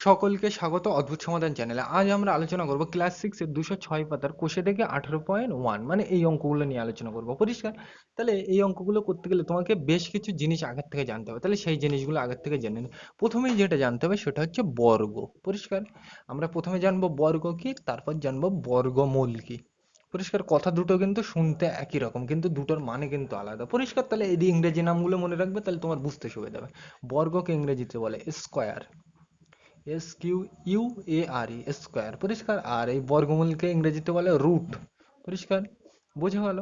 সকলকে স্বাগত অদ্ভুত সমাধান চ্যানেলে আজ আমরা আলোচনা করব ক্লাস সিক্স এর দুশো ছয় পাতার কোষে থেকে আঠারো পয়েন্ট ওয়ান মানে এই অঙ্কগুলো নিয়ে আলোচনা করব। পরিষ্কার? তাহলে এই অঙ্কগুলো করতে গেলে তোমাকে বেশ কিছু জিনিস আগের থেকে জানতে হবে। তাহলে সেই জিনিসগুলো আগের থেকে জেনে নিই প্রথমেই যেটা জানতে হবে সেটা হচ্ছে বর্গ। পরিষ্কার? আমরা প্রথমে জানব বর্গ কি, তারপর জানব বর্গমূল কি। পরিষ্কার? কথা দুটো কিন্তু শুনতে একই রকম, কিন্তু দুটোর মানে কিন্তু আলাদা। পরিষ্কার? তাহলে এই ইংরেজি নামগুলো মনে রাখবে, তাহলে তোমার বুঝতে সুবিধা হবে। বর্গকে ইংরেজিতে বলে square S Q U A R E square পরিষ্কার, আর এই বর্গমূলকে ইংরেজিতে বলে রুট পরিষ্কার, বোঝা গেল?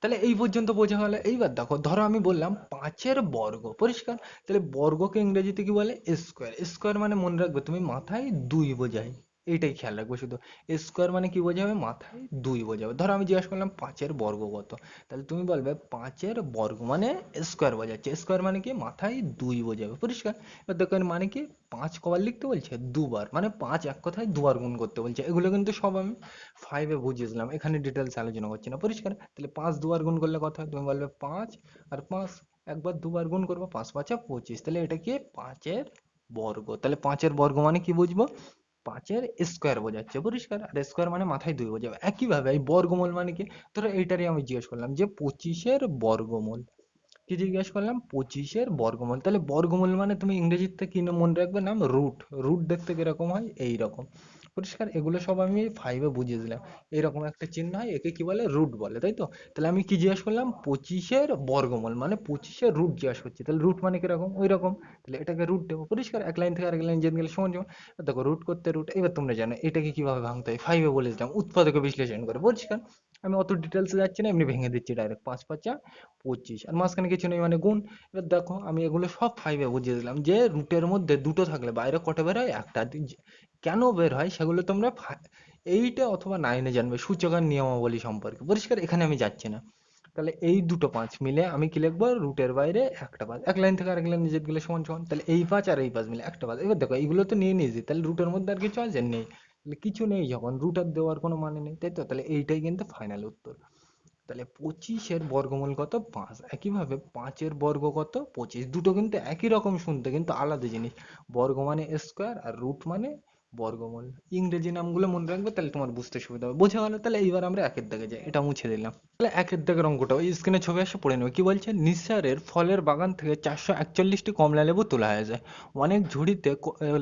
তাহলে এই পর্যন্ত বোঝা গেল। এইবার দেখো, ধরো আমি বললাম পাঁচের বর্গ, পরিষ্কার? তাহলে বর্গকে ইংরেজিতে কি বলে? স্কোয়ার স্কোয়ার মানে মনে রাখবে তুমি মাথায় দুই বোঝাই এইটাই খেয়াল রাখবে শুধু। স্কোয়ার মানে কি বোঝাবে? মাথায় দুই বোঝাবে। ধরো আমি জিজ্ঞাসা করলাম, পাঁচের বর্গ কত? তাহলে তুমি বলবে, পাঁচের বর্গ মানে স্কোয়ার বোঝাচ্ছে। স্কোয়ার মানে কি? মাথায় দুই বোঝাবে। পরিষ্কার? এবার দেখো মানে কি? পাঁচ কবার লিখতে বলছে? দুবার। মানে পাঁচ এক কথায় দুবার গুণ করতে বলছে। এগুলো কিন্তু সব আমি ফাইভে বুঝিয়েছিলাম। এখানে ডিটেলস আলোচনা করছি না। পরিষ্কার? তাহলে পাঁচ দুবার গুণ করলে কথা তুমি বলবে পাঁচ। আর পাঁচ একবার দুবার গুণ করব, পাঁচ পাঁচে পঁচিশ। তাহলে এটা কি? পাঁচের বর্গ। তাহলে পাঁচের বর্গ মানে কি বুঝব? পাঁচের স্কোয়ার বোঝাচ্ছে, পরিষ্কার? আর স্কোয়ার মানে মাথায় দুই বোঝাবে। একইভাবে এই বর্গমূল মানে কি? ধরো এইটারই আমি জিজ্ঞেস করলাম যে পঁচিশের বর্গমূল। কি জিজ্ঞেস করলাম? পঁচিশের বর্গমূল। তাহলে বর্গমূল মানে তুমি ইংরেজিতে কি মনে রাখবে নাম? রুট রুট দেখতে কীরকম হয়? এই রকম পরিষ্কার, এগুলো সব আমি ফাইভে বুঝিয়ে দিলাম। এরকম একটা চিহ্ন হয়, একে কি বলে? রুট বলে, তাই তো? তাহলে আমি কি জিজ্ঞেস করলাম? পঁচিশের বর্গমূল মানে পঁচিশের রুট জিজ্ঞেস করছি। তাহলে রুট মানে কীরকম? ওই রকম তাহলে এটাকে রুট দেবো। পরিষ্কার, এক লাইন থেকে আরেক লাইন যেতে গেলে সমান যেমন দেখো রুট করতে রুট এবার তোমরা জানো, এটাকে কীভাবে ভাঙতে হয়? ফাইভে বলে দিলাম, উৎপাদকে বিশ্লেষণ করে। পরিষ্কার? আমি অত ডিটেলসে যাচ্ছি না, এমনি ভেঙে দিচ্ছি ডাইরেক্ট পাঁচ, পাঁচা পঁচিশ। আর মাঝখানে কিছু নেই মানে গুণ। এবার দেখো, আমি এগুলো সব ফাইভে বুঝিয়ে দিলাম যে রুটের মধ্যে দুটো থাকলে, বাইরে কটা বের হয়? একটা। কেন বের হয় সেগুলো তোমরা এইটে অথবা নাইনে জানবে, সূচকার নিয়মাবলী সম্পর্কে। পরিষ্কার, এখানে আমি যাচ্ছি না। তাহলে এই দুটো পাঁচ মিলে আমি কি লিখব? রুটের বাইরে একটা পাঁচ। এক লাইন থেকে আরেক লাইন নিজের গেলে সমান সমান। তাহলে এই পাঁচ আর এই পাঁচ মিলে একটা পাঁচ। এবার দেখো, এইগুলো তো নিয়ে নিয়েছি। তাহলে রুটের মধ্যে আর কিছু আছে? নেই। তাহলে কিছু নেই যখন রুট আর দেওয়ার কোনো মানে নেই, তাই তো? তাহলে এইটাই কিন্তু ফাইনাল উত্তর। তাহলে পঁচিশের বর্গমূল কত? পাঁচ। একইভাবে পাঁচের বর্গ কত? পঁচিশ। দুটো কিন্তু একই রকম শুনতে, কিন্তু আলাদা জিনিস। বর্গ মানে স্কোয়ার আর রুট মানে বর্গমূল। ইংরেজি নামগুলো মনে রাখবে, তাহলে তোমার বুঝতে সুবিধা হবে। বোঝা গেল, তাহলে এইবার আমরা একের দাগে যাই। এটা মুছে দিলাম। তাহলে একের দাগের অঙ্কটা, ওই স্ক্রিনে ছবি আসে, পড়ে নেবে। কি বলছে? নিসারের ফলের বাগান থেকে চারশো একচল্লিশটি কমলা লেবু তোলা হয়ে যায়। অনেক ঝুড়িতে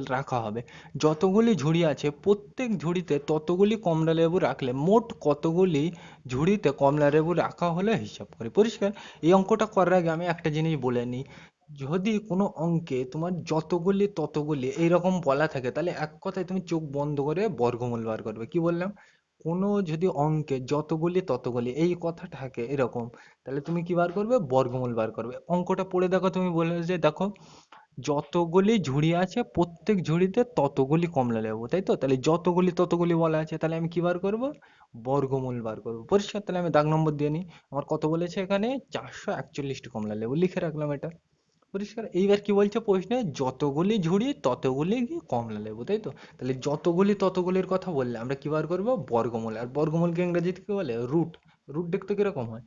রাখা হবে। যতগুলি ঝুড়ি আছে, প্রত্যেক ঝুড়িতে ততগুলি কমলা লেবু রাখলে মোট কতগুলি ঝুড়িতে কমলা লেবু রাখা হলে হিসাব করে। পরিষ্কার? এই অঙ্কটা করার আগে আমি একটা জিনিস বলে নিই। যদি কোনো অঙ্কে তোমার যতগুলি ততগুলি এইরকম বলা থাকে, তাহলে এক কথায় তুমি চোখ বন্ধ করে বর্গমূল বার করবে। কি বললাম? কোনো যদি অঙ্কে যতগুলি ততগুলি এই কথা থাকে এরকম, তাহলে তুমি কি বার করবে? বর্গমূল বার করবে। অঙ্কটা পড়ে দেখো, তুমি বলে যে দেখো যতগুলি ঝুড়ি আছে প্রত্যেক ঝুড়িতে ততগুলি কমলা লেবু, তাই তো? তাহলে যতগুলি ততগুলি বলা আছে, তাহলে আমি কি বার করব? বর্গমূল বার করব। পরিষ্কার, তাহলে আমি দাগ নম্বর দিয়ে নিই। আমার কত বলেছে এখানে? চারশো একচল্লিশটি কমলা লেবু, লিখে রাখলাম এটা। পরিষ্কার। এইবার কি বলছে প্রশ্নে? যতগুলি ঝুড়ি, ততগুলি কমলা লেবু, তাই তো? তাহলে যতগুলি, ততগুলির কথা বললে আমরা কি বার করব? বর্গমূল। আর বর্গমূলকে ইংরেজিতে কি বলে? রুট। রুট দেখতে কীরকম হয়?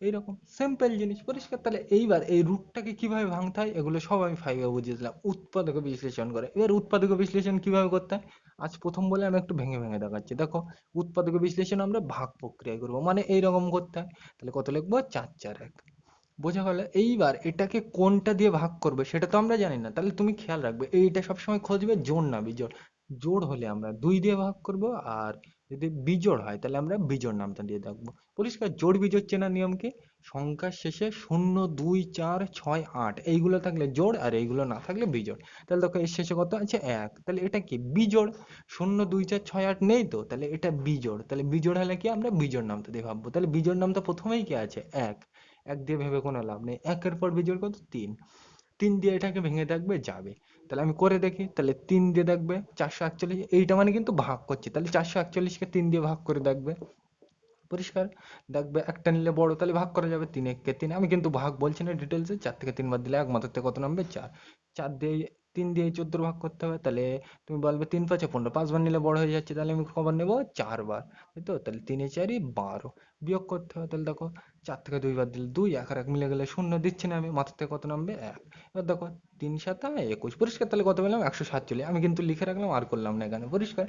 এইরকম। সিম্পল জিনিস, পরিষ্কার। তাহলে এইবার এই রুটটাকে কীভাবে ভাঙতে হয়? এগুলো সব আমি ফাইভে বুঝিয়ে দিলাম উৎপাদক বিশ্লেষণ করে। এবার উৎপাদক বিশ্লেষণ কীভাবে করতে হয়? আজ প্রথম বলে আমি একটু ভেঙে ভেঙে দেখাচ্ছি। দেখো, উৎপাদক বিশ্লেষণ আমরা ভাগ প্রক্রিয়া করব। মানে এইরকম করতে হয়। তাহলে কত লিখব? চার চার, এক। বোঝা গেল, এইবার এটাকে কোনটা দিয়ে ভাগ করবে সেটা তো আমরা জানি না। তাহলে তুমি খেয়াল রাখবে, এইটা সবসময় খুঁজবে জোড় না বিজোড়। জোড় হলে আমরা দুই দিয়ে ভাগ করব আর যদি বিজোড় হয় তাহলে আমরা বিজোড় নামটা দিয়ে দেখব পরিষ্কার, জোড় বিজোড় চেনার নিয়ম কি? সংখ্যার শেষে শূন্য, দুই, চার, ছয়, আট, এইগুলো থাকলে জোড় আর এইগুলো না থাকলে বিজোড়। তাহলে দেখো এর শেষে কত আছে? এক। তাহলে এটা কি? বিজোড়। শূন্য, দুই, চার, ছয়, আট নেই তো? তাহলে এটা বিজোড়। তাহলে বিজোড় হলে কি? আমরা বিজোড় নামটা দিয়ে ভাববো। তাহলে বিজোড় নামটা প্রথমেই কি আছে? এক। এক দিয়ে ভেবে কোনো লাভ নেই। একের পর বিজোড় কত তিন। তিন দিয়ে এটাকে ভেঙে দেখবে যাবে। তাহলে আমি করে দেখি, তাহলে তিন দিয়ে দেখবে চারশো একচল্লিশ। এইটা মানে কিন্তু ভাগ করছি। তাহলে চারশো একচল্লিশকে তিন দিয়ে ভাগ করে দেখবে। পরিষ্কার? দেখবে একটা নিলে বড়, তাহলে ভাগ করা যাবে তিন, এককে তিন। আমি কিন্তু ভাগ বলছি না ডিটেলসে চার থেকে তিন বাদ দিলে এক থেকে কত নামবে? চার। চার দিয়ে তিন দিয়ে চোদ্দ ভাগ করতে হবে, তাহলে তুমি বলবে তিন পাঁচে পনেরো, পাঁচবার নিলে বড় হয়ে যাচ্ছে, তাহলে আমি কবার নেব? চারবার, তাই তো? তাহলে তিনে চারই বারো, বিয়োগ করতে হবে, তাহলে দেখো চার থেকে দুইবার দিলে দুই, এক আর এক মিলে গেলে শূন্য দিচ্ছি না আমি, মাথার থেকে কত নামবে? এক, এবার দেখো তিন সাতা একুশ পরিষ্কার, তাহলে কত পেলাম? একশো সাতচল্লিশ। আমি কিন্তু লিখে রাখলাম, আর করলাম না এখানে। পরিষ্কার?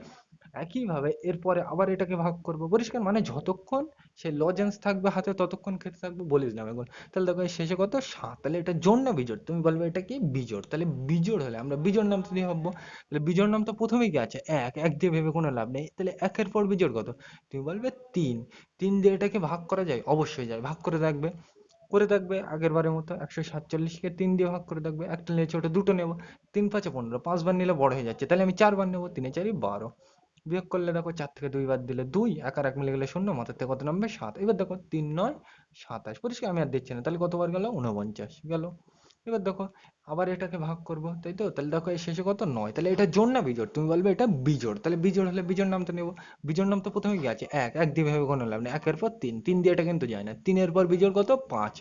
একইভাবে এরপরে আবার এটাকে ভাগ করব। পরিষ্কার মানে যতক্ষণ সে লজেন্স থাকবে হাতে, ততক্ষণ খেতে থাকবে বলে দিলাম এখন তাহলে দেখো শেষে কত? সাত। তাহলে এটা জোড় না বিজোড়? তুমি বলবে এটা কি? বিজোড়। তাহলে বিজোড় হলে আমরা বিজোড় নাম তো দিয়ে ভাববো। তাহলে বিজোড় নাম তো প্রথমেই কি আছে? এক। এক দিয়ে ভেবে কোনো লাভ নেই। তাহলে একের পর বিজোড় কত? তুমি বলবে তিন। তিন দিয়ে এটাকে ভাগ করা যায়? অবশ্যই যায়। ভাগ করে দেখবে করে দেখবে আগের বারের মতো একশো সাতচল্লিশকে তিন দিয়ে ভাগ করে দেখবে একটা নিলে ছোট দুটো নেব, তিন পাঁচে পনেরো পাঁচবার নিলে বড় হয়ে যাচ্ছে, তাহলে আমি চারবার নেব, তিনে চারি বারো, বিয়োগ করলে দেখো চার থেকে দুই বাদ দিলে দুই, এক আর এক মিলে গেলে শূন্য, মাথার থেকে কত নামবে? সাত, এবার দেখো তিন নয়, সাতাশ, পরিষ্কার আমি আর দিচ্ছি না, তাহলে কতবার গেলো? উনপঞ্চাশ গেল। এবার দেখো, আবার এটাকে ভাগ করব, তাই তো? তাহলে দেখো এই শেষে কত? নয়। তাহলে এটা জোড় না বিজোড়? তুমি বলবে এটা বিজোড়। তাহলে বিজোড় হলে বিজোড় নামটা নেব। বিজোড় নাম তো প্রথমে কি আছে? এক। এক দিয়ে ভেবে কোনো লাভ নেই। একের পর তিন। তিন দিয়ে এটা কিন্তু যায় না। তিনের পর বিজোড় কত? পাঁচ।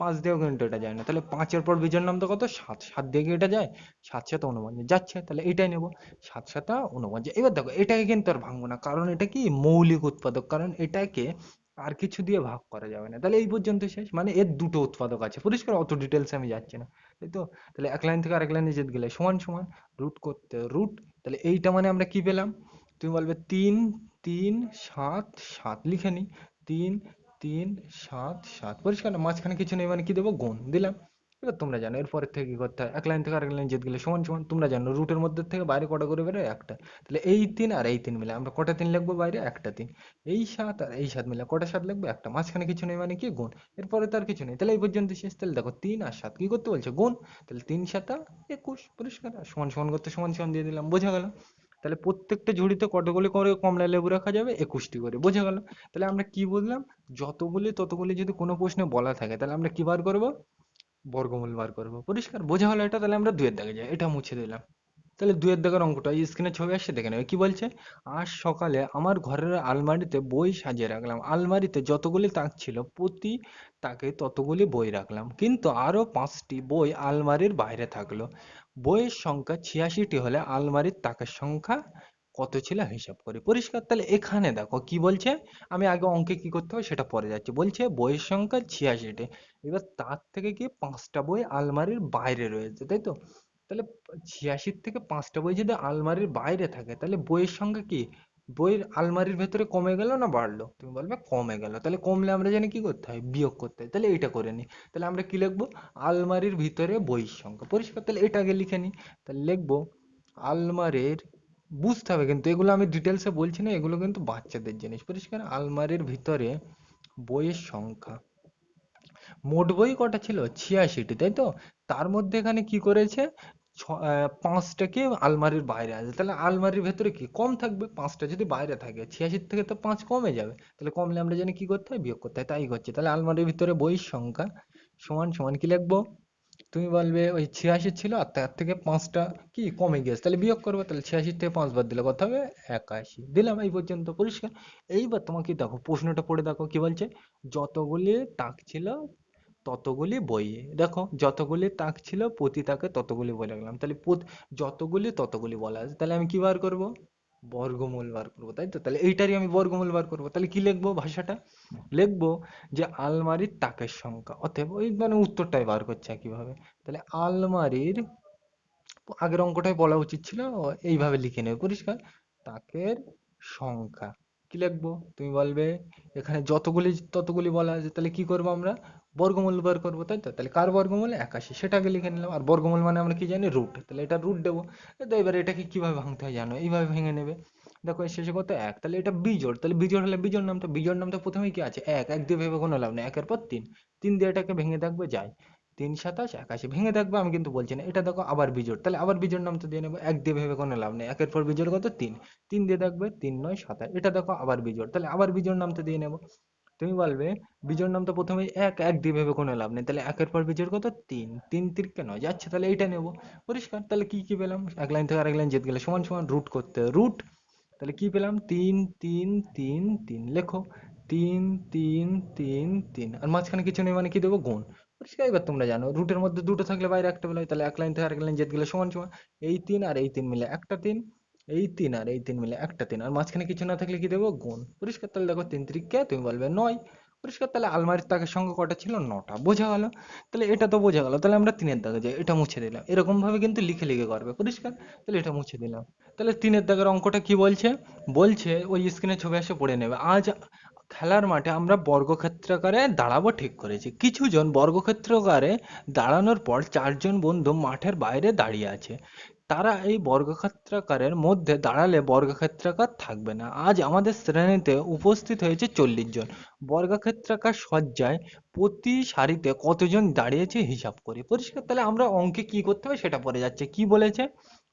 পাঁচ দিয়েও কিন্তু এটা যায় না। তাহলে পাঁচের পর বিজোড় নাম তো কত? সাত। সাত দিয়ে কি এটা যায়? সাত সাথে উনপঞ্চাশ। যাচ্ছে। তাহলে এটাই নেব। সাত সাতা উনপঞ্চাশ। এবার দেখো, এটাকে কিন্তু আর ভাঙবো না। কারণ এটা কি? মৌলিক উৎপাদক। কারণ এটাকে আর কিছু দিয়ে ভাগ করা যাবে না। তাহলে এই পর্যন্ত শেষ। মানে এর দুটো উৎপাদক আছে। পরিষ্কার অত ডিটেলস আমি যাচ্ছি না। তাই তো? তাহলে এক লাইন থেকে আরেক লাইনে যেতে গেলে সমান সমান রুট করতে রুট তাহলে এইটা মানে আমরা কি পেলাম? তুমি বলবে তিন তিন, সাত সাত লিখে নিই তিন তিন, সাত সাত। পরিষ্কার না? মাঝখানে কিছু নেই মানে কি দেবো? গুণ দিলাম। এবার তোমরা জানো, এরপরের থেকে কি করতে হয়? এক লাইন থেকে আরেক লাইন যেতে গেলে সমান সমান তোমরা জানো রুটের মধ্যে থেকে বাইরে কটা করে বেরোয়? একটা। তাহলে এই তিন আর এই তিন মিলে, আমরা কটা তিন লিখব বাইরে? একটা তিন। এই সাত আর এই সাত মিলে, কটা সাত লিখব? একটা। মাঝখানে কিছু নেই মানে কি? গুণ। এরপরে তার কিছু নেই। তাহলে এই পর্যন্ত শেষ। তাহলে দেখো, তিন আর সাত। কি করতে বলছে? গুণ। তাহলে তিন সাতা একুশ। পরিষ্কার। সমান সমান করতে সমান সমান দিয়ে দিলাম। বোঝা গেল? তাহলে প্রত্যেকটা ঝুড়িতে কতগুলি করে কমলা লেবু রাখা যাবে? একুশটি করে। বোঝা গেল? তাহলে আমরা কি বুঝলাম? যতগুলি, ততগুলি যদি কোনো প্রশ্নে বলা থাকে, তাহলে আমরা কি বার করব? বর্গমূল বার করব। পরিষ্কার, বোঝা হলো এটা? তাহলে আমরা দুয়ের দাগে যাই। এটা মুছে দিলাম। তাহলে দুয়ের দাগের অঙ্কটা স্ক্রিনে ছবি আসছে, দেখে নেবে কি বলছে? আজ সকালে আমার ঘরের আলমারিতে বই সাজিয়ে রাখলাম। আলমারিতে যতগুলি তাক ছিল, প্রতি তাকে ততগুলি বই রাখলাম। কিন্তু আরও পাঁচটি বই আলমারির বাইরে থাকল। বইয়ের সংখ্যা ছিয়াশিটি হলে আলমারির তাকের সংখ্যা কত ছিল হিসাব করি। পরিষ্কার তাহলে এখানে দেখো কি বলছে? আমি আগে অঙ্কে কি করতে হবে সেটা পরে যাচ্ছি। বলছে বইয়ের সংখ্যা ছিয়াশিটি। এবার তার থেকে কি পাঁচটা বই আলমারির বাইরে রয়েছে, তাই তো? তাহলে ছিয়াশির থেকে পাঁচটা বই যদি আলমারির বাইরে থাকে, তাহলে বইয়ের সংখ্যা কি? বইয়ের আলমারির ভেতরে কমে গেল না বাড়লো? তুমি বলবে কমে গেল। তাহলে কমলে আমরা জানি কি করতে হয়? বিয়োগ করতে হয়। তাহলে এটা করে নিই। তাহলে আমরা কি লিখব? আলমারির ভিতরে বইয়ের সংখ্যা। পরিষ্কার, তাহলে এটা আগে লিখে নিই। তাহলে লিখব আলমারির বুঝতে হবে। কিন্তু এগুলো আমি ডিটেলসে বলছি না, এগুলো কিন্তু বাচ্চাদের জিনিস। পরিষ্কার, আলমারির ভিতরে বইয়ের সংখ্যা। মোট বই কটা ছিল? ছিয়াশিটি, তাই তো? তার মধ্যে এখানে কি করেছে? পাঁচটাকে আলমারির বাইরে আছে? তাহলে আলমারির ভেতরে কি? কম থাকবে পাঁচটা, যদি বাইরে থাকে। ছিয়াশির থেকে তো পাঁচ কমে যাবে। তাহলে কমলে আমরা জানি কি করতে হয়? বিয়োগ করতে হয়। তাই করছে তাহলে আলমারির ভিতরে বইয়ের সংখ্যা সমান সমান কি লিখব? তুমি বলবে ওই ছিয়াশি ছিল আর তার থেকে পাঁচটা কি কমে গিয়েছে তাহলে বিয়োগ করব, তাহলে ছিয়াশির থেকে পাঁচ বাদ দিলে কত হবে? একাশি। দিলাম এই পর্যন্ত পরিষ্কার। এইবার তোমাকে দেখো, প্রশ্নটা পড়ে দেখো কি বলছে? যতগুলি তাক ছিল, ততগুলি বই। দেখো, যতগুলি তাক ছিল, প্রতি তাকে ততগুলি বই রাখলাম। তাহলে যতগুলি ততগুলি বলা আছে, তাহলে আমি কি বার করব? বর্গমূল বার করব, তাই তো? তাহলে এইটারই আমি বর্গমূল বার করব। তাহলে কি লিখব ভাষাটা? লিখব যে আলমারির তাকের সংখ্যা, অতএব ওই মানে উত্তরটাই বার করছে কীভাবে তাহলে আলমারির আগের অঙ্কটাই বলা উচিত ছিল, এইভাবে লিখে নেবে, পরিষ্কার? তাকের সংখ্যা। কি লিখব? তুমি বলবে, এখানে যতগুলি, ততগুলি বলা আছে, তাহলে কি করব আমরা? বর্গমূল বার করব, তাই তো? তাহলে কার বর্গমূল? একাশি। সেটাকে লিখে নিলাম। আর বর্গমূল মানে আমরা কি জানি? রুট তাহলে এটা রুট দেবো। তো এবার এটাকে কীভাবে ভাঙতে হয় জানো? এইভাবে ভেঙে নেবে। দেখো শেষে কত? এক। তাহলে এটা বিজোড়। তাহলে বিজোড় হলে বিজোড় নামটা বিজোড় নামটা প্রথমেই কি আছে? এক। এক দিয়ে ভেবে কোনো লাভ নেই। একের পর তিন। তিন দিয়ে এটাকে ভেঙে দেখবে, যায়। তিন, সাতাশ, একাশি। ভেঙে দেখবে, আমি কিন্তু বলছি না। এটা দেখো, আবার বিজোড়। তাহলে আবার বিজোড় নামটা দিয়ে নেব। এক দিয়ে ভেবে কোনো লাভ নেই। একের পর বিজোড় কত? তিন। তিন দিয়ে দেখবে, তিন, নয়, সাতাশ। এটা দেখো, আবার বিজোড়। তাহলে আবার বিজোড় নামটা দিয়ে নেব। তুমি বলবে, বিজোড় নামটা প্রথমে এক এক দিয়ে ভেবে কোনো লাভ নেই। তাহলে একের পর বিজোড় কত? তিন। তিন তিরকে নয় যাচ্ছে, তাহলে এইটা নেব। পরিষ্কার। তাহলে কি কি পেলাম? এক লাইন থেকে আরেক লাইন যেতে গেলে সমান সমান রুট করতে রুট তাহলে কি পেলাম? তিন তিন তিন তিন। লেখো। তিন তিন তিন তিন। আর মাঝখানে কিছু নেই মানে কি দেবো? গুণ। পরিষ্কার। এবার তোমরা জানো রুটের মধ্যে দুটো থাকলে বাইরে একটা বেলায় তাহলে এক লাইন থেকে আরেক লাইন যেতে গেলে সমান সমান এই তিন আর এই তিন মিলে একটা তিন। এই তিন আর, এই তিন মিলে একটা তিন। আর মাঝখানে কিছু না থাকলে কি দেবো? গুণ। পরিষ্কার তাহলে দেখো তিন ত্রিককে, তুমি বলবে নয়। পরিষ্কার তাহলে আলমারির তাকের সংখ্যা কটা ছিল? নটা। বোঝা গেল? তাহলে এটা তো বোঝা গেল। তাহলে আমরা তিনের দাগে যাই। এটা মুছে দিলাম। এরকম ভাবে কিন্তু লিখে লিখে করবে। পরিষ্কার? তাহলে এটা মুছে দিলাম। তাহলে তিনের দাগের অঙ্কটা কি বলছে? বলছে ওই স্ক্রিনে ছবি এসে পড়ে নেবে। আজ খেলার মাঠে আমরা বর্গক্ষেত্রাকারে দাঁড়াবো ঠিক করেছি। কিছুজন বর্গক্ষেত্রাকারে দাঁড়ানোর পর চারজন বন্ধু মাঠের বাইরে দাঁড়িয়ে আছে। তারা এই বর্গক্ষেত্রাকারের মধ্যে দাঁড়ালে বর্গক্ষেত্রাকার থাকবে না। আজ আমাদের শ্রেণীতে উপস্থিত হয়েছে চল্লিশ জন। বর্গক্ষেত্রাকার সজ্জায় প্রতি সারিতে কতজন দাঁড়িয়েছে হিসাব করি। পরিষ্কার, তাহলে আমরা অঙ্কে কি করতে হবে সেটা পড়ে যাচ্ছে। কি বলেছে?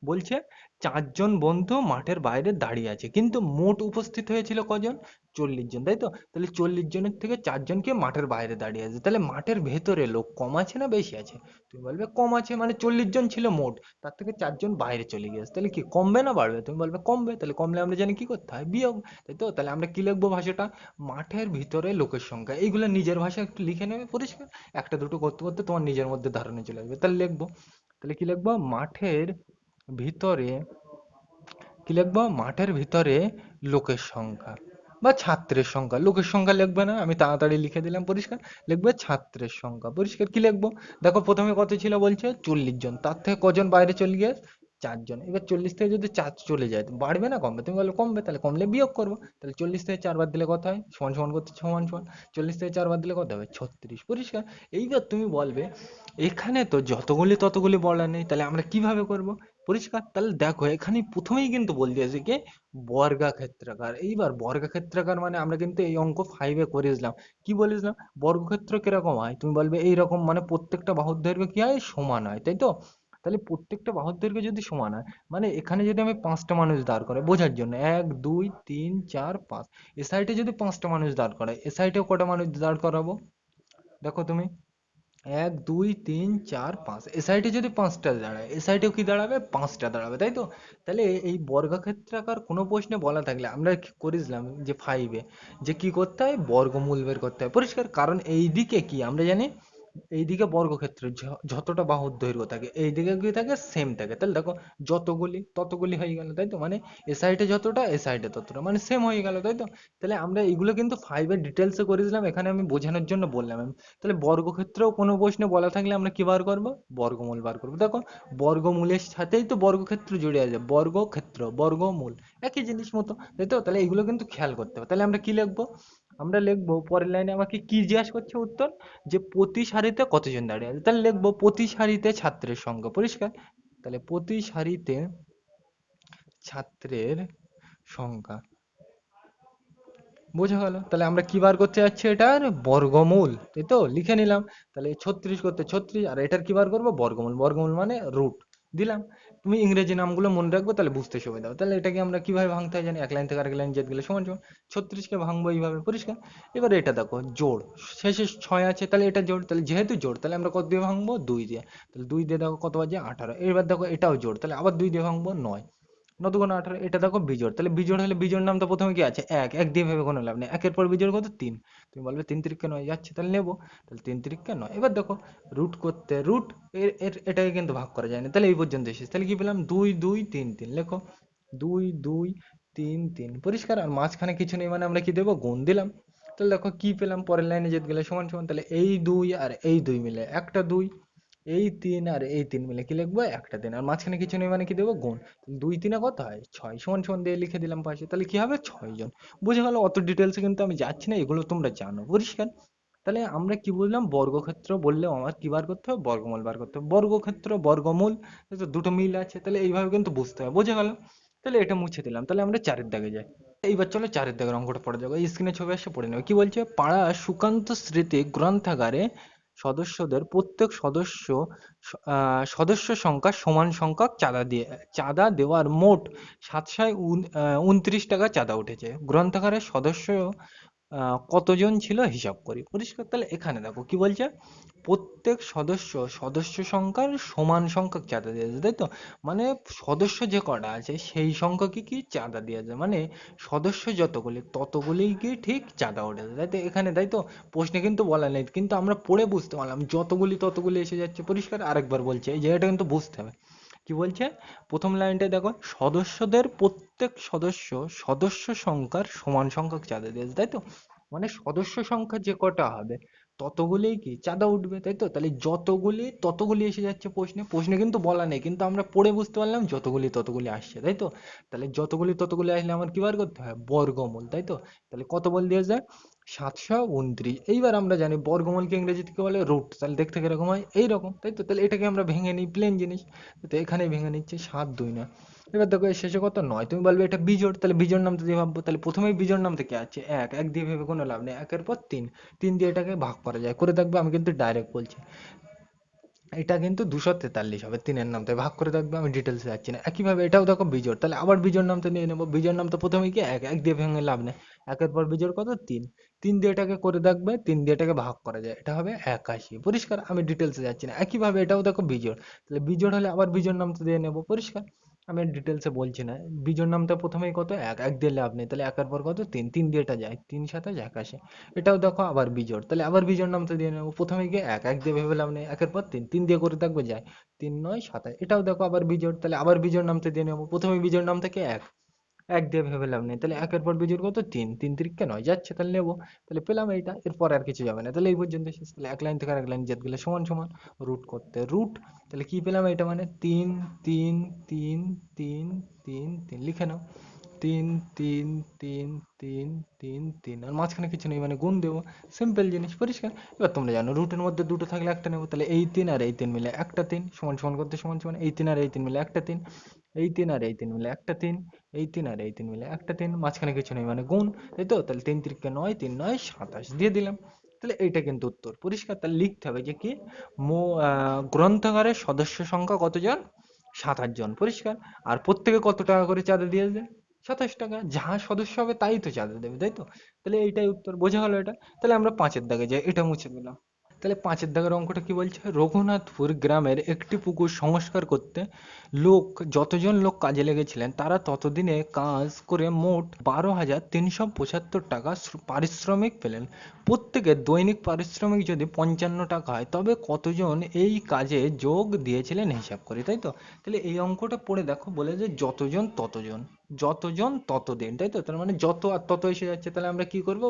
বলছে চারজন বন্ধু মাঠের বাইরে দাঁড়িয়ে আছে। কিন্তু মোট উপস্থিত হয়েছিল কজন? চল্লিশ জন, তাই তো? তাহলে চল্লিশ জনের থেকে চারজনকে মাঠের বাইরে দাঁড়িয়ে আছে। তাহলে মাঠের ভেতরে লোক কম আছে না বেশি আছে? তুমি বলবে কম আছে মানে চল্লিশ জন ছিল মোট, তার থেকে চারজন বাইরে চলে গিয়েছে। তাহলে কি কমবে না বাড়বে? তুমি বলবে কমবে, তাহলে কমলে আমরা জানি কি করতে হয়? বিয়োগ, তাই তো? তাহলে আমরা কি লিখব ভাষাটা? মাঠের ভিতরে লোকের সংখ্যা। এইগুলো নিজের ভাষায় একটু লিখে নেবে, পরিষ্কার? একটা দুটো করতে করতে তোমার নিজের মধ্যে ধারণা চলে আসবে। তাহলে লিখব। তাহলে কি লিখব? মাঠের ভিতরে কি লিখব? মাঠের ভিতরে লোকের সংখ্যা বা ছাত্রের সংখ্যা। লোকের সংখ্যা লিখবে না, আমি তাড়াতাড়ি লিখে দিলাম, পরিষ্কার। লিখবে ছাত্রের সংখ্যা। পরিষ্কার কি লিখব? দেখো, প্রথমে কত ছিল বলছে? চল্লিশ জন। তার থেকে কজন বাইরে চলে গিয়ে? চারজন এবার চল্লিশ থেকে যদি চার চলে যায়, বাড়বে না কমবে? তুমি বলো, কমবে। তাহলে কমলে বিয়োগ করব। তাহলে চল্লিশ থেকে চার বাদ দিলে কত হয়? সমান সমান করতে সমান সমান। চল্লিশ থেকে চার বাদ দিলে কত হবে? ছত্রিশ। পরিষ্কার? এইবার তুমি বলবে, এখানে তো যতগুলি ততগুলি বলা নেই, তাহলে আমরা কীভাবে করব? পরিষ্কার, তাহলে দেখো এখানে প্রথমেই কিন্তু বল দিয়েছে কি, বর্গাক্ষেত্রাকার। এইবার বর্গাক্ষেত্রাকার মানে আমরা কিন্তু এই অঙ্ক ফাইভে করেছিলাম। কি বলেছিলাম? বর্গক্ষেত্র কীরকম হয়? তুমি বলবে এইরকম মানে প্রত্যেকটা বাহুর দৈর্ঘ্য কি হয়? সমান হয়, তাই তো? তাহলে প্রত্যেকটা বাহুর দৈর্ঘ্য যদি সমান হয় মানে এখানে যদি আমি পাঁচটা মানুষ দাঁড় করে বোঝার জন্য এক, দুই, তিন, চার, পাঁচ। এ সাইডে যদি পাঁচটা মানুষ দাঁড় করাই, এ সাইডেও কটা মানুষ দাঁড় করাবো? দেখো তুমি। এক, দুই, তিন, চার, পাঁচ। এ সাইডে যদি পাঁচটা দাঁড়ায়, এ সাইডেও কি দাঁড়াবে? পাঁচটা দাঁড়াবে, তাই তো? তাহলে এই বর্গক্ষেত্রাকার কোনো প্রশ্নে বলা থাকলে আমরা করেছিলাম যে ফাইভে যে কি করতে হয়? বর্গমূল বের করতে হয়। পরিষ্কার, কারণ এই দিকে কি? আমরা জানি এইদিকে বর্গক্ষেত্র যতটা বাহুর দৈর্ঘ্য থাকে, এইদিকে কি থাকে সেম থাকে। তাহলে দেখো, যতগুলি, ততগুলি হয়ে গেল, তাই তো? মানে এ সাইডে যতটা, এ সাইডে ততটা মানে সেম হয়ে গেল, তাই তো? তাহলে আমরা এগুলো কিন্তু ফাইভের ডিটেলসে করেছিলাম, এখানে আমি বোঝানোর জন্য বললাম। আমি তাহলে বর্গক্ষেত্রেও কোনো প্রশ্নে বলা থাকলে আমরা কি বার করব? বর্গমূল বার করব। দেখো, বর্গমূলের সাথেই তো বর্গক্ষেত্র জুড়ে আছে, বর্গক্ষেত্র, বর্গমূল, একই জিনিস মতো, তাই তো? তাহলে এগুলো কিন্তু খেয়াল করতে হবে। তাহলে আমরা কি লিখব? আমরা লিখব, পরের লাইনে আমাকে কি জিজ্ঞাসা করছে উত্তর? যে প্রতি সারিতে কতজন দাঁড়িয়ে আছে? তাহলে লিখব, প্রতি সারিতে ছাত্রের সংখ্যা, পরিষ্কার? তাহলে প্রতি সারিতে ছাত্রের সংখ্যা। বোঝা গেল? তাহলে আমরা কি বার করতে যাচ্ছি এটার? বর্গমূল, তাই তো? লিখে নিলাম। তাহলে ছত্রিশ করতে ছত্রিশ, আর এটার কি বার করব? বর্গমূল। বর্গমূল মানে রুট দিলাম। তুমি ইংরেজি নামগুলো মনে রাখবে, তাহলে বুঝতে সুবিধা হবে। তাহলে এটাকে আমরা কীভাবে ভাঙতে হয় জানি? এক লাইন থেকে আরেক লাইন যেতে গেলে সমান সমান ছত্রিশকে ভাঙবো এইভাবে, পরিষ্কার? এবার এটা দেখো জোর শেষে ছয় আছে, তাহলে এটা জোর তাহলে যেহেতু জোর তাহলে আমরা কত দিয়ে ভাঙবো? দুই দিয়ে। তাহলে দুই দিয়ে দেখো কত বাজে? আঠারো। এবার দেখো এটাও জোর তাহলে আবার দুই দিয়ে ভাঙবো নয়। নয় দুগুণ আঠারো, এটা দেখো বিজোড়। তাহলে বিজোড় হলে বিজোড় নাম তো প্রথমে কি আছে? এক। এক দিয়ে ভেবে কোনো লাভ নেই। একের পর বিজোড় কত? তিন। তুমি বলবে তিন তিরিককে নয়, যাচ্ছে, তাহলে নেব। তাহলে তিন তিরিককে নয়। এবার দেখো রুট করতে রুট এর এর, এটাকে কিন্তু ভাগ করা যায় না তাহলে এই পর্যন্ত এসেছে। তাহলে কি পেলাম? দুই দুই, তিন তিন। লেখো, দুই দুই, তিন তিন। পরিষ্কার? আর মাঝখানে কিছু নেই মানে আমরা কি দেবো? গুণ দিলাম। তাহলে দেখো কি পেলাম? পরের লাইনে যেতে গেলে সমান সমান, তাহলে এই দুই আর এই দুই মিলে। একটা দুই এই তিন আর এই তিন মিলে কি লিখব? একটা তিন। আর মাঝখানে কিছু নেই মানে কি দেবো? গুণ। দুই তিনে কত হয়? ছয়। সমান সমান দিয়ে লিখে দিলাম পাশে তাহলে কি হবে? ছয় জন। বুঝে গেল? অত ডিটেলসে কিন্তু আমি যাচ্ছি না। এগুলো তোমরা জানো। পরিষ্কার তাহলে আমরা কি বললাম? বর্গক্ষেত্র বললেও আমার কি বার করতে হবে? বর্গমূল বার করতে হবে। বর্গক্ষেত্র, বর্গমূল এই দুটো মিল আছে। তাহলে এইভাবে কিন্তু বুঝতে হবে। বোঝা গেল? তাহলে এটা মুছে দিলাম। তাহলে আমরা চারের দাগে যাই। এইবার চলো চারের দাগের অঙ্কটা পড়ে যাব স্ক্রিনে ছবি আসে, পড়ে নেবে। কি বলছে? পাড়া সুকান্ত স্মৃতি গ্রন্থাগারে সদস্যদের প্রত্যেক সদস্য সদস্য সংখ্যা সমান সংখ্যক চাঁদা দিয়ে, চাঁদা দেওয়ার মোট সাতশায় উনত্রিশ টাকা চাঁদা উঠেছে। গ্রন্থাগারের সদস্য কতজন ছিল হিসাব করি। পরিষ্কার তাহলে এখানে দেখো কি বলছে? প্রত্যেক সদস্য সদস্য সংখ্যার সমান সংখ্যক চাঁদা দিয়েছে, তাই তো? মানে সদস্য যে কটা আছে, সেই সংখ্যকই কি চাঁদা দিয়েছে মানে সদস্য যতগুলি ততগুলি কি ঠিক চাঁদা উঠেছে তাই তো? এখানে, তাই তো? প্রশ্নে কিন্তু বলা নেই, কিন্তু আমরা পড়ে বুঝতে পারলাম, যতগুলি ততগুলি এসে যাচ্ছে। পরিষ্কার আরেকবার বলছে, এই জায়গাটা কিন্তু বুঝতে হবে। কি বলছে? প্রথম লাইনটা দেখো, সদস্যদের প্রত্যেক সদস্য সদস্য সংখ্যার সমান সংখ্যক চাঁদা দিয়েছে, তাই তো? মানে সদস্য সংখ্যা যে কটা হবে, ততগুলোই কি? চাঁদা উঠবে, তাই তো? তাহলে যতগুলি, ততগুলি এসে যাচ্ছে প্রশ্নে প্রশ্নে কিন্তু বলা নেই, কিন্তু আমরা পড়ে বুঝতে পারলাম যতগুলি, ততগুলি আসছে, তাই তো? তাহলে যতগুলি, ততগুলি আসলে আমার কি বার করতে হয়? বর্গমূল, তাই তো? তাহলে কত বল দিয়ে যায়? সাতশো উনত্রিশ। এইবার আমরা জানি বর্গমূলকে ইংরেজিতে কি বলে রুট তাহলে দেখতে কীরকম হয়? এইরকম, তাই তো? তাহলে এটাকে আমরা ভেঙে নিই প্লেন জিনিস। তো এখানে ভেঙে নিচ্ছে সাত দুই না এবার দেখো শেষে কত? নয়। তুমি বলবে এটা বিজোড়, তাহলে বিজোড় নামটা দিয়ে ভাববো। তাহলে প্রথমেই বিজোড় নাম থেকে আছে এক। এক দিয়ে ভেবে কোনো লাভ নেই। একের পর তিন। তিন দিয়ে এটাকে ভাগ করা যায়। করে দেখবে, আমি কিন্তু ডাইরেক্ট বলছি। এটা কিন্তু দুশো তেতাল্লিশ হবে, তিনের নামতে ভাগ করে দেখবে, আমি ডিটেলসে যাচ্ছি না। একইভাবে এটাও দেখো বিজোড়, তাহলে আবার বিজোড় নামতে নিয়ে নেব। বিজোড় নাম তো প্রথমেই কি? এক এক দিয়ে ভেঙে লাভ নেই। একের পর বিজোড় কত? তিন। তিন দিয়ে এটাকে করে দেখবে, তিন দিয়ে এটাকে ভাগ করা যায়। এটা হবে একাশি। পরিষ্কার? আমি ডিটেলসে যাচ্ছি না। একইভাবে এটাও দেখো বিজোড়। তাহলে বিজোড় হলে আবার বিজোড় নামতে দিয়ে নেব। পরিষ্কার? আমি ডিটেলসে বলছি না। বিজোড় নামটা প্রথমেই কত? এক এক দিয়ে লাভ নেই। তাহলে একের পর কত? তিন তিন দিয়ে এটা যায়। তিন সাথে একাশি। এটাও দেখো আবার বিজোড় তাহলে আবার বিজোড় নামটা দিয়ে নেব। প্রথমে গিয়ে এক এক দিয়ে ভেবে লাভ নেই। একের পর তিন। তিন দিয়ে করে থাকব যায়। তিন, নয়, সাতাশ। এটাও দেখো আবার বিজোড় তাহলে আবার বিজোড় নামটা দিয়ে নেব। প্রথমে বিজোড় নাম থেকে এক। এক দিয়ে ভেবে লাভ নেই। তাহলে একের পর বিজোড় কত? তিন। তিন তিরিককে নয়। যাচ্ছে, তাহলে নেব। তাহলে পেলাম এইটা। এরপর আর কিছু যাবে না। তাহলে এই পর্যন্ত শেষ। তাহলে এক লাইন থেকে আরেক লাইন জেদ গেলে সমান সমান রুট করতে। রুট তাহলে কি পেলাম এটা মানে? তিন তিন তিন তিন তিন তিন। লিখে নাও। তিন তিন তিন তিন তিন তিন। আর মাঝখানে কিছু নেই মানে গুণ দেবো। সিম্পল জিনিস, পরিষ্কার। এবার তোমরা জানো রুটের মধ্যে দুটো থাকলে একটা নেব। তাহলে এই তিন আর এই তিন মিলে একটা তিন। সমান সমান করতে সমান সমান। এই তিন আর এই তিন মিলে একটা তিন। এই তিন আর এই তিন মিলে একটা তিন, এই তিন আর এই তিন মিলে একটা তিন, মাঝখানে কিছু নেই মানে গুণ, তাই তো? তাহলে তিন তিরিকে নয়, তিন নয়, সাতাশ দিয়ে দিলাম। তাহলে এইটা কিন্তু উত্তর। পরিষ্কার, তাহলে লিখতে হবে যে কি? গ্রন্থাগারের সদস্য সংখ্যা কতজন? সাতাশ জন, পরিষ্কার? আর প্রত্যেকে কত টাকা করে চাঁদা দিয়ে দেবে সাতাশ টাকা। যা সদস্য হবে তাই তো চাঁদা দেবে, তাই তো? তাহলে এইটাই উত্তর, বোঝা গেল এটা? তাহলে আমরা পাঁচের দাগে যাই, এটা মুছে দিলাম। তাহলে পাঁচের দাগের অঙ্কটা কি বলছে? রঘুনাথপুর গ্রামের একটি পুকুর সংস্কার করতে লোক, যতজন লোক কাজে লেগেছিলেন, তারা ততদিনে কাজ করে মোট বারো হাজার তিনশো পঁচাত্তর টাকা পারিশ্রমিক পেলেন। প্রত্যেকের দৈনিক পারিশ্রমিক যদি পঞ্চান্ন টাকা হয়, তবে কতজন এই কাজে যোগ দিয়েছিলেন হিসাব করে, তাই তো? তাহলে এই অঙ্কটা পড়ে দেখো, বলে যে যতজন ততজন, যতজন ততদিন, তাই তো? তার মানে যত আর তত এসে যাচ্ছে, তাহলে আমরা কি করব?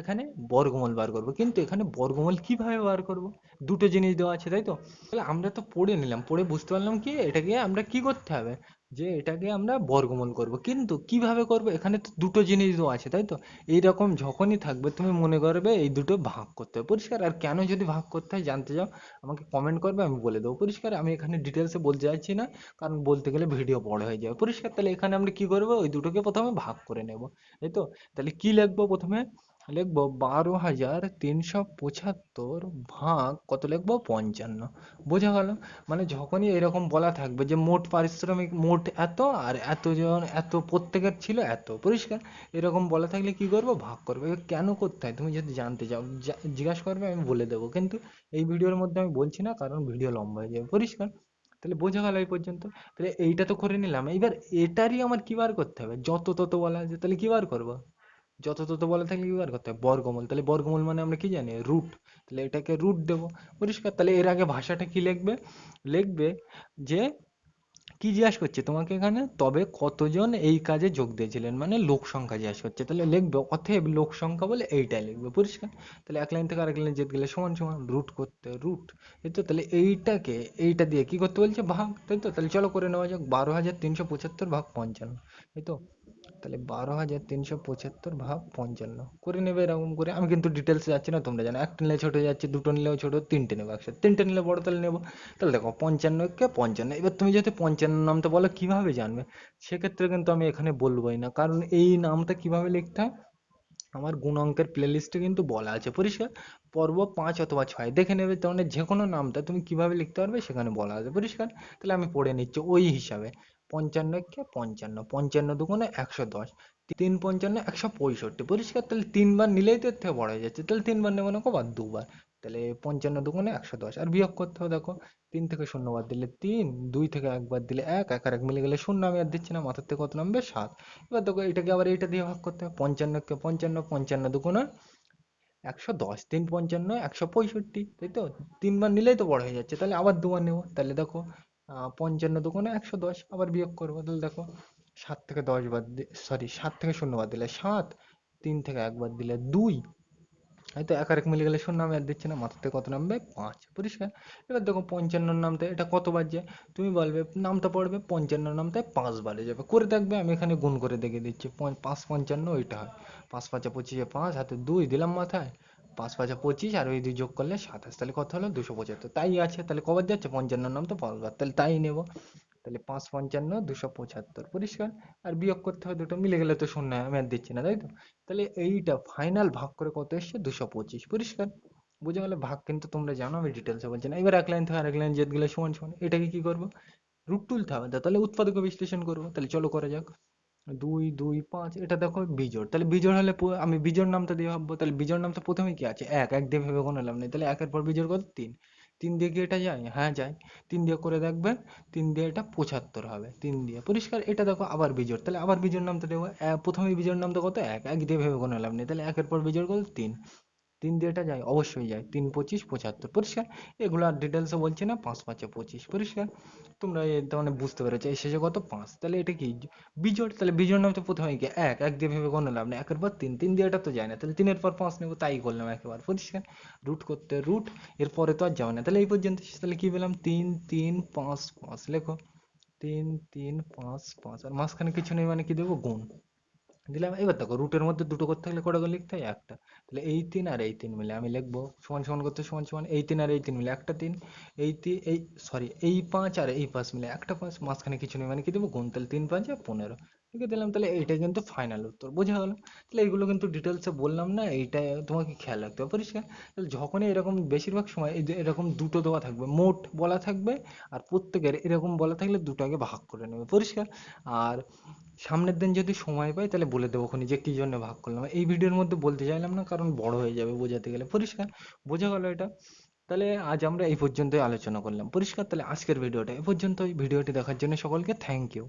এখানে বর্গমূল বার করব। কিন্তু এখানে বর্গমূল কীভাবে বার করব? দুটো জিনিস দেওয়া আছে, তাই তো? তাহলে আমরা তো পড়ে নিলাম, পড়ে বুঝতে পারলাম কি এটাকে আমরা কি করতে হবে? যে এটাকে আমরা বর্গমূল করব। কিন্তু কীভাবে করব? এখানে তো দুটো জিনিস দেওয়া আছে, তাই তো? এইরকম যখনই থাকবে তুমি মনে করবে এই দুটো ভাগ করতে হবে। পরিষ্কার? আর কেন যদি ভাগ করতে হয় জানতে চাও, আমাকে কমেন্ট করবে, আমি বলে দেবো। পরিষ্কার? আমি এখানে ডিটেলসে বলতে চাইছি না, কারণ বলতে গেলে ভিডিও বড় হয়ে যাবে। পরিষ্কার? তাহলে এখানে আমরা কি করব? ওই দুটোকে প্রথমে ভাগ করে নেব, তাই তো? তাহলে কি লিখব প্রথমে? লিখব বারো হাজার তিনশো পঁচাত্তর ভাগ কত লিখব? পঞ্চান্ন। বোঝা গেল? মানে যখনই এরকম বলা থাকবে যে মোট পারিশ্রমিক, মোট এত আর এতজন, এত প্রত্যেকের ছিল এত, পরিষ্কার? এরকম বলা থাকলে কি করব? ভাগ করবে। কেন করতে হয়? তুমি যদি জানতে চাও জিজ্ঞাসা করবে, আমি বলে দেবো। কিন্তু এই ভিডিওর মধ্যে আমি বলছি না, কারণ ভিডিও লম্বা হয়ে যাবে। পরিষ্কার? তাহলে বোঝা গেল এই পর্যন্ত। তাহলে এইটা তো করে নিলাম। এবার এটারই আমার কি বার করতে হবে? যত তত বলা আছে, তাহলে কি বার করব? তত বলা থাকলে বার করতে হবে। বর্গমূল। তাহলে বর্গমূল মানে আমরা কি জানি? রুট তাহলে এটাকে রুট দেবো। পরিষ্কার। তাহলে এর আগে ভাষাটা কি লিখবে? লিখবে যে, কি জিজ্ঞাসা করছে? তোমাকে এখানে তবে কতজন এই কাজে যোগ দিয়েছিলেন? মানে লোক সংখ্যা জিজ্ঞাসা করছে। তাহলে লিখবে, অতএব লোক সংখ্যা বলে এইটাই লিখবে। পরিষ্কার? তাহলে এক লাইন থেকে আরেক লাইন যেতে গেলে সমান সমান রুট করতে রুট এই তো, তাহলে এইটাকে, এইটা দিয়ে কি করতে বলছে? ভাগ। তাই তো? তাহলে চলো করে নেওয়া যাক। বারো হাজার তিনশো পঁচাত্তর ভাগ পঞ্চান্ন। এই তো? তাহলে বারো হাজার তিনশো পঁচাত্তর ভাগ পঞ্চান্ন। করে নেবে এরকম করে। আমি কিন্তু ডিটেলসে যাচ্ছি না, তোমরা জানো। একটা নিলে ছোট যাচ্ছে, দুটো নিলেও ছোট, তিনটে নেব একসাথে। তিনটে নিলে বড়, তাহলে নেব। তাহলে দেখো পঞ্চান্নকে পঞ্চান্ন। এবার তুমি যদি পঞ্চান্ন নামটা বলো, কীভাবে জানবে? সেক্ষেত্রে কিন্তু আমি এখানে বলবোই না। কারণ এই নামটা কীভাবে লিখতে হয়? আমার গুণ অঙ্কের প্লে প্লেলিস্টে কিন্তু বলা আছে। পরিষ্কার? পর্ব পাঁচ অথবা ছয়। দেখে নেবে মানে যে কোনো নামটা তুমি কীভাবে লিখতে পারবে, সেখানে বলা আছে। পরিষ্কার? তাহলে আমি পড়ে নিচ্ছি ওই হিসাবে। পঞ্চান্ন কে পঞ্চান্ন পঞ্চান্ন দুগুণে একশো দশ, তিন পঞ্চান্ন একশো পঁয়ষট্টি, পরিষ্কার? তাহলে তিনবার নিলেই তো এর থেকে বড় হয়ে যাচ্ছে, তাহলে তিনবার নেব না কবার দুবার, তাহলে পঞ্চান্ন দুগুণে একশো দশ, আর বিয়োগ করতে হবে দেখো, তিন থেকে শূন্য বাদ দিলে তিন, দুই থেকে একবার দিলে এক এক আর এক মিলে গেলে শূন্য, আমি আর দিচ্ছি না, মাথার থেকে কত নামবে? সাত, এবার দেখো এটাকে আবার এইটা দিয়ে ভাগ করতে হবে পঞ্চান্নকে পঞ্চান্ন পঞ্চান্ন দুগুণে একশো দশ, তিন পঞ্চান্ন একশো পঁয়ষট্টি, তাই তো? তিনবার নিলেই তো বড় হয়ে যাচ্ছে, তাহলে আবার দুবার নেব, তাহলে দেখো আহ, পঞ্চান্ন দুগুণে একশো দশ আবার বিয়োগ করব তাহলে দেখো সাত থেকে দশ বাদ সরি সাত থেকে শূন্য বাদ দিলে সাত তিন থেকে একবার দিলে দুই হয়তো এক আর এক মিলে গেলে শূন্য আমি আর দিচ্ছি না মাথা থেকে কত নামবে? পাঁচ পরিষ্কার? এবার দেখো পঞ্চান্ন নামতে এটা কতবার যায় তুমি বলবে নামটা পড়বে পঞ্চান্ন নামতে পাঁচ পাঁচবারে যাবে করে দেখবে আমি এখানে গুণ করে দেখে দিচ্ছি পাঁচ পঞ্চান্ন ওইটা হয় পাঁচ পাঁচা পঁচিশে পাঁচ হাতে দুই দিলাম মাথায় পাঁচ পাঁচা পঁচিশ আর ওই দুই যোগ করলে সাতাশ, তাহলে কত হলো? দুশো পঁচাত্তর। তাই আছে, তাহলে কবার যাচ্ছে? পঞ্চান্ন নাম তো পাঁচবার তাহলে তাই নেব। তাহলে পাঁচ পঞ্চান্ন, দুশো পঁচাত্তর, পরিষ্কার। আর বিয়োগ করতে হবে দুটো, মিলে গেলে তো শূন্য, আমি আর দিচ্ছি না, তাই তো? তাহলে এইটা ফাইনাল ভাগ করে কত এসছে? দুশো পঁচিশ, পরিষ্কার। বুঝে গেলে ভাগ কিন্তু তোমরা জানো, আমি ডিটেলসে বলছি না। এবার এক লাইন থেকে আরেক লাইন জেদ গেলে সমান সমান। এটাকে কি করব? রুট তুলতে হবে। তাহলে উৎপাদক বিশ্লেষণ করব। তাহলে চলো করা যাক। দুই দুই, পাঁচ, এটা দেখো বিজোড়। তাহলে বিজোড় হলে আমি বিজোড় নামটা দিয়ে ভাববো। তাহলে বিজোড় নামটা প্রথমে কি আছে? এক এক দিয়ে ভেবে কোনো লাভ নেই। তাহলে একের পর বিজোড় কত? তিন। তিন দিয়ে কি এটা যায়? হ্যাঁ যায়। তিন দিয়ে করে দেখবে, তিন দিয়ে এটা পঁচাত্তর হবে। তিন দিয়ে। পরিষ্কার, এটা দেখো আবার বিজোড়। তাহলে আবার বিজোড় নামটা দেবো। প্রথমে বিজোড় নামটা কত? এক। এক দিয়ে ভেবে কোনো লাভ নেই। তাহলে একের পর বিজোড় কত? তিন। তিন দিয়ে এটা যায়, অবশ্যই যায়। তিন পঁচিশ, পঁচাত্তর পরিষ্কার। এগুলো আর ডিটেলসে বলছি না, পাঁচ, পাঁচে পঁচিশ পরিষ্কার। তোমরা এটা মানে বুঝতে পেরেছ এই শেষে কত পাঁচ? তাহলে এটা কি? বিজোড়, তাহলে বিজোড় নাম তো প্রথমে কি? এক এক দিয়ে ভেবে কোনো লাভ নেই। একের পর তিন তিন দিয়ে এটা তো যায় না। তাহলে তিনের পর পাঁচ নেব, তাই করলাম একেবারে পরিষ্কার। রুট করতে রুট এরপরে তো আর যাবে না। তাহলে এই পর্যন্ত। তাহলে কি পেলাম? তিন তিন, পাঁচ পাঁচ, লেখো। তিন তিন, পাঁচ পাঁচ। আর মাঝখানে কিছু নেই মানে কি দেবো? গুণ। দিলাম, এবার দেখো রুটের মধ্যে দুটো করতে গেলে কটা করে লিখতে হয়? একটা। তাহলে এই তিন আর এই তিন মিলে আমি লিখব, সমান সমান করতে সমান সমান, এই তিন আর এই তিন মিলে একটা তিন, এই তিন এই সরি এই পাঁচ আর এই পাঁচ মিলে একটা পাঁচ, মাঝখানে কিছু নেই মানে কি দেবো? গুণ, তাহলে তিন পাঁচ আর পনেরো। আছে দিলাম, তাহলে এইটাই কিন্তু ফাইনাল উত্তর, বোঝা গেল? তাহলে এইগুলো কিন্তু ডিটেলসে বললাম না, এইটা তোমাকে খেয়াল রাখতে হবে, পরিষ্কার? তাহলে যখনই এরকম বেশিরভাগ সময় এই যে এরকম দুটো দেওয়া থাকবে, মোট বলা থাকবে আর প্রত্যেকের এরকম বলা থাকলে দুটো আগে ভাগ করে নেবে, পরিষ্কার? আর সামনের দিন যদি সময় পাই, তাহলে বলে দেবো ওখানে যে কি জন্য ভাগ করলাম। এই ভিডিওর মধ্যে বলতে চাইলাম না, কারণ বড় হয়ে যাবে বোঝাতে গেলে, পরিষ্কার? বোঝা গেল এটা? তাহলে আজ আমরা এই পর্যন্তই আলোচনা করলাম, পরিষ্কার? তাহলে আজকের ভিডিওটা এ পর্যন্তই, ভিডিওটি দেখার জন্য সকলকে থ্যাংক ইউ